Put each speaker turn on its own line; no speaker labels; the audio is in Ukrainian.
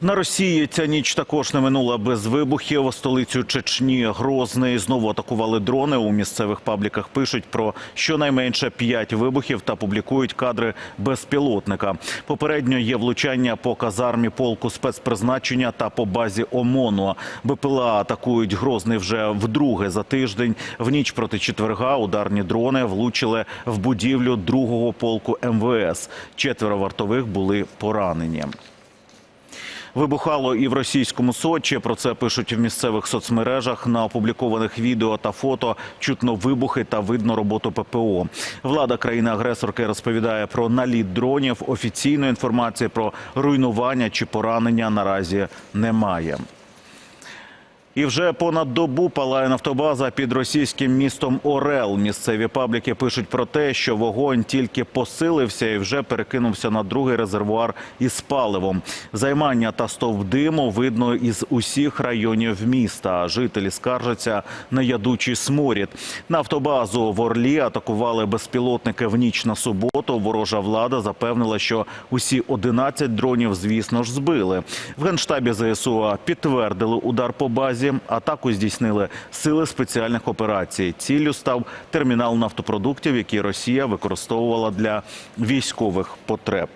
На Росії ця ніч також не минула без вибухів. Столицю Чечні Грозний знову атакували дрони. У місцевих пабліках пишуть про щонайменше п'ять вибухів та публікують кадри безпілотника. Попередньо є влучання по казармі полку спецпризначення та по базі ОМОНу. БПЛА атакують Грозний вже вдруге за тиждень. В ніч проти четверга ударні дрони влучили в будівлю другого полку МВС. Четверо вартових були поранені. Вибухало і в російському Сочі. Про це пишуть в місцевих соцмережах. На опублікованих відео та фото чутно вибухи та видно роботу ППО. Влада країни-агресорки розповідає про наліт дронів. Офіційної інформації про руйнування чи поранення наразі немає. І вже понад добу палає нафтобаза під російським містом Орел. Місцеві пабліки пишуть про те, що вогонь тільки посилився і вже перекинувся на другий резервуар із паливом. Займання та стовп диму видно із усіх районів міста. Жителі скаржаться на ядучий сморід. Нафтобазу в Орлі атакували безпілотники в ніч на суботу. Ворожа влада запевнила, що усі 11 дронів, звісно ж, збили. В генштабі ЗСУ підтвердили удар по базі. Атаку здійснили сили спеціальних операцій. Ціллю став термінал нафтопродуктів, який Росія використовувала для військових потреб.